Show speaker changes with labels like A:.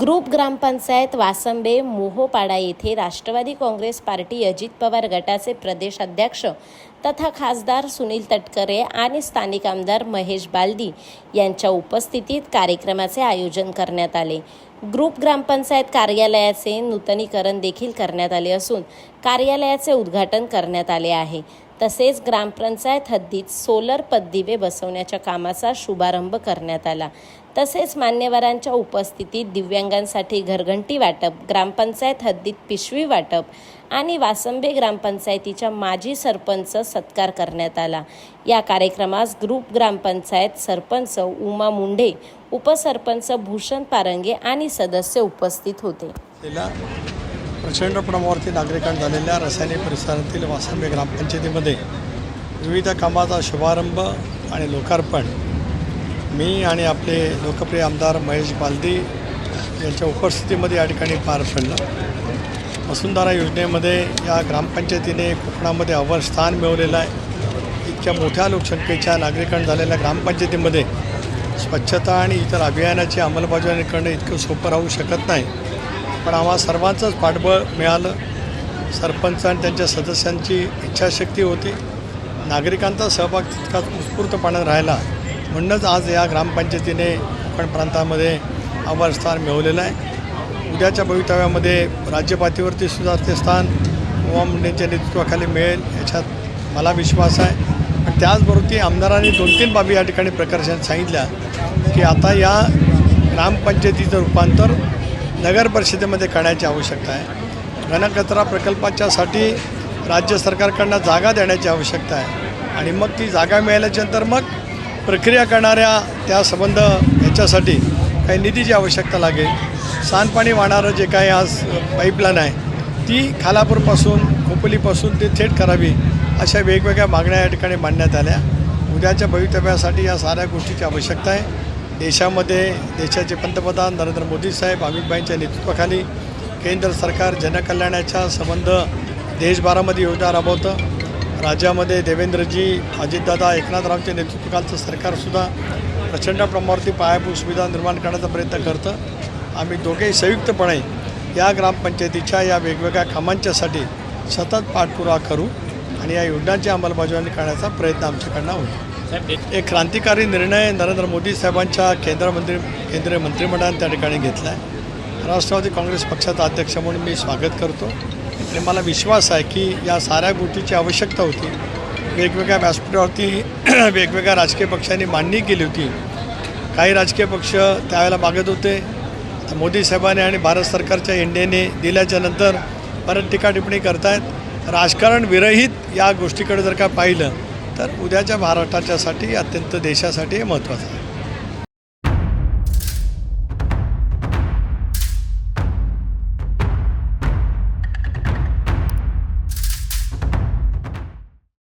A: Group ग्रामपंचायत वासंबे मोहोपाडा येथे Rashtrawadi Congress party Ajit Pawar गटाचे प्रदेश अध्यक्ष तथा खासदार सुनील तटकरे आणि स्थानिक आमदार महेश बालदी यांच्या उपस्थितीत कार्यक्रमाचे आयोजन करण्यात आले. ग्रुप ग्रामपंचायत कार्यालयाचे नूतनीकरण देखील करण्यात आले असून कार्यालयाचे उद्घाटन करण्यात आले आहे. तसेच ग्रामपंचायत हद्दीत सोलर पददिवे बसवण्याच्या कामाचा शुभारंभ करण्यात आला. तसेच मान्यवरांच्या उपस्थितीत दिव्यांगांसाठी घरघंटी वाटप ग्रामपंचायत हद्दीत पिशवी वाटप आणि वासंबे ग्रामपंचायतीच्या माजी सरपंच सत्कार करण्यात आला. या कार्यक्रमास ग्रुप ग्रामपंचायत सरपंच उमा मुंढे उपसरपंच भूषण पारंगे आणि सदस्य उपस्थित होते.
B: प्रचंड प्रमाणावरती नागरिकांना झालेल्या रसायनी परिसरातील वासंबे ग्रामपंचायतीमध्ये विविध कामाचा शुभारंभ आणि लोकार्पण. मी आणि आपले लोकप्रिय आमदार महेश बालदी यांच्या उपस्थितीमध्ये या ठिकाणी पार पडलं. वसुंधारा योजनेमध्ये या ग्रामपंचायतीने कोकणामध्ये अव्वल स्थान मिळवलेलं आहे. इतक्या मोठ्या लोकसंख्येच्या नागरिकांना झालेल्या ग्रामपंचायतीमध्ये स्वच्छता आणि इतर अभियानाची अंमलबजावणी करणं इतकं सोपं राहू शकत नाही. पण आम्हा सर्वांचंच पाठबळ मिळालं. सरपंच आणि त्यांच्या सदस्यांची इच्छाशक्ती होती. नागरिकांचा सहभाग तितकाच उत्स्फूर्तपणे राहिला. म्हणूनच आज या ग्रामपंचायतीने कोकण प्रांतामध्ये अव्वल स्थान मिळवलेलं आहे. उद्याच्या भवितव्यामध्ये राज्यपातळीवरती सुद्धा ते स्थान उमा मुंडेंच्या नेतृत्वाखाली मिळेल याच्यात मला विश्वास आहे. पण त्याचबरोबर ती आमदारांनी दोन तीन बाबी या ठिकाणी प्रकर्षाने सांगितल्या की आता या ग्रामपंचायतीचं रूपांतर नगर परिषदेमध्ये करण्याची आवश्यकता आहे. घनकचरा प्रकल्पाच्यासाठी राज्य सरकारकडनं जागा देण्याची आवश्यकता आहे. आणि मग ती जागा मिळाल्याच्यानंतर मग प्रक्रिया करणाऱ्या त्या संबंध याच्यासाठी काही निधीची आवश्यकता लागेल. सांडपाणी वाहणारं जे काही आज पाईपलाईन आहे ती खालापूरपासून खोपोलीपासून ते थेट करावी अशा वेगवेगळ्या मागण्या या ठिकाणी मांडण्यात आल्या. उद्याच्या भवितव्यासाठी या साऱ्या गोष्टीची आवश्यकता आहे. देशामध्ये देशाचे पंतप्रधान नरेंद्र मोदी साहेब अमितभाईंच्या नेतृत्वाखाली केंद्र सरकार जनकल्याणाच्या संबंध देशभरामध्ये योजना राबवतं. राज्यामध्ये देवेंद्रजी अजितदादा एकनाथरावच्या नेतृत्वाखालचं सरकारसुद्धा प्रचंड प्रमाणावरती पायाभूत सुविधा निर्माण करण्याचा प्रयत्न करतं. आम्ही दोघेही संयुक्तपणे या ग्रामपंचायतीच्या या वेगवेगळ्या कामांच्यासाठी सतत पाठपुरावा करू आणि या योजनांची अंमलबजावणी करण्याचा प्रयत्न आमच्याकडनं होईल. एक क्रांतिकारी निर्णय नरेंद्र मोदी साहेबांच्या केंद्र मंत्री केंद्रीय मंत्रिमंडळाने त्या ठिकाणी घेतला आहे राष्ट्रवादी काँग्रेस पक्षाचा अध्यक्ष म्हणून मी स्वागत करतो. आणि मला विश्वास आहे की या साऱ्या गोष्टीची आवश्यकता होती. वेगवेगळ्या व्यासपीठावरती वेगवेगळ्या राजकीय पक्षांनी मांडणी केली होती. काही राजकीय पक्ष त्यावेळेला मागत होते. तर मोदी साहेबांनी आणि भारत सरकारच्या इंडियाने दिल्याच्या नंतर परत टीका टिप्पणी करतायत. राजकारण विरहित या गोष्टीकडे जर का पाहिलं तर उद्याच्या महाराष्ट्राच्यासाठी अत्यंत देशासाठी हे महत्त्वाचं आहे.